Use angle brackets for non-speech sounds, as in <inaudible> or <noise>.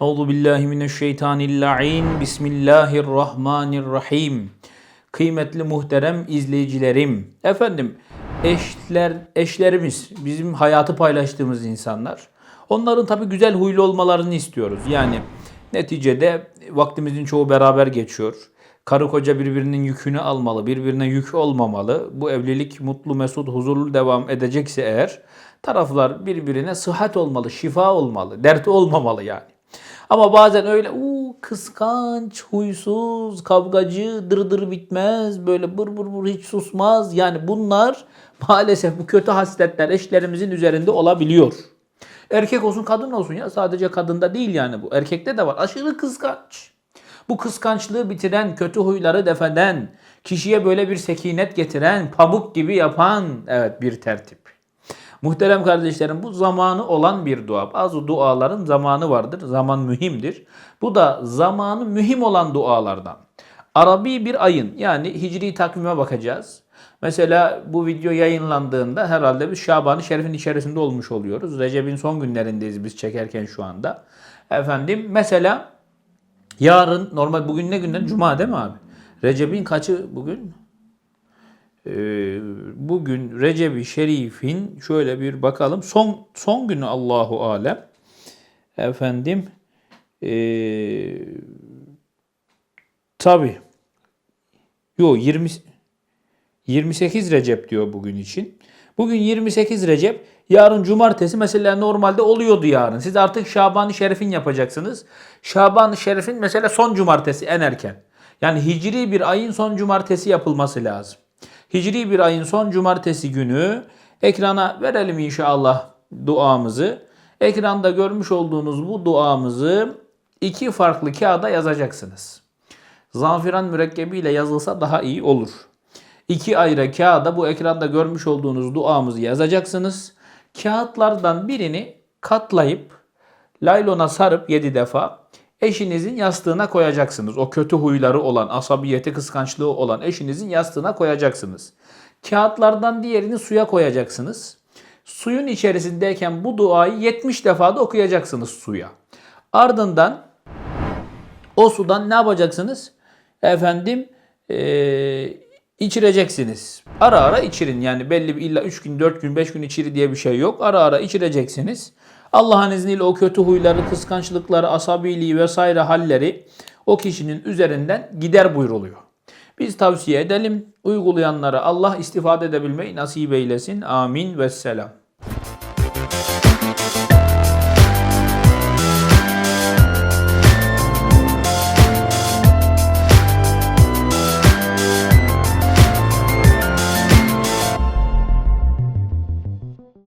Euzu billahi mineşşeytanirracim. Bismillahirrahmanirrahim. Kıymetli muhterem izleyicilerim. Efendim eşler eşlerimiz bizim hayatı paylaştığımız insanlar. Onların tabi güzel huylu olmalarını istiyoruz. Yani neticede vaktimizin çoğu beraber geçiyor. Karı koca birbirinin yükünü almalı, birbirine yük olmamalı. Bu evlilik mutlu, mesut, huzurlu devam edecekse eğer taraflar birbirine sıhhat olmalı, şifa olmalı, dert olmamalı yani. Ama bazen öyle uu, kıskanç, huysuz, kavgacı, dırdır bitmez, böyle bır bır bır hiç susmaz. Yani bunlar <laughs> maalesef bu kötü hasletler eşlerimizin üzerinde olabiliyor. Erkek olsun kadın olsun ya sadece kadında değil yani bu. Erkekte de var. Aşırı kıskanç. Bu kıskançlığı bitiren, kötü huyları defeden, kişiye böyle bir sekinet getiren, pamuk gibi yapan evet bir tertip. Muhterem kardeşlerim bu zamanı olan bir dua. Bazı duaların zamanı vardır. Zaman mühimdir. Bu da zamanı mühim olan dualardan. Arabi bir ayın yani hicri takvime bakacağız. Mesela bu video yayınlandığında herhalde biz Şaban-ı Şerif'in içerisinde olmuş oluyoruz. Recep'in son günlerindeyiz biz çekerken şu anda. Efendim mesela yarın normal bugün ne günden? Cuma değil mi abi? Recep'in kaçı bugün? Ee, bugün Recep-i Şerif'in şöyle bir bakalım. Son son günü Allahu alem. Efendim ee, tabi yo 20 28 Recep diyor bugün için. Bugün 28 Recep, yarın cumartesi mesela normalde oluyordu yarın. Siz artık Şaban-ı Şerif'in yapacaksınız. Şaban-ı Şerif'in mesela son cumartesi en erken. Yani hicri bir ayın son cumartesi yapılması lazım. Hicri bir ayın son cumartesi günü ekrana verelim inşallah duamızı. Ekranda görmüş olduğunuz bu duamızı iki farklı kağıda yazacaksınız. Zanfiran mürekkebiyle yazılsa daha iyi olur. İki ayrı kağıda bu ekranda görmüş olduğunuz duamızı yazacaksınız. Kağıtlardan birini katlayıp laylona sarıp 7 defa eşinizin yastığına koyacaksınız. O kötü huyları olan, asabiyeti, kıskançlığı olan eşinizin yastığına koyacaksınız. Kağıtlardan diğerini suya koyacaksınız. Suyun içerisindeyken bu duayı 70 defa da okuyacaksınız suya. Ardından o sudan ne yapacaksınız? Efendim eee içireceksiniz. Ara ara içirin. Yani belli bir illa 3 gün, 4 gün, 5 gün içiri diye bir şey yok. Ara ara içireceksiniz. Allah'ın izniyle o kötü huyları, kıskançlıkları, asabiliği vesaire halleri o kişinin üzerinden gider buyruluyor. Biz tavsiye edelim. Uygulayanlara Allah istifade edebilmeyi nasip eylesin. Amin ve selam.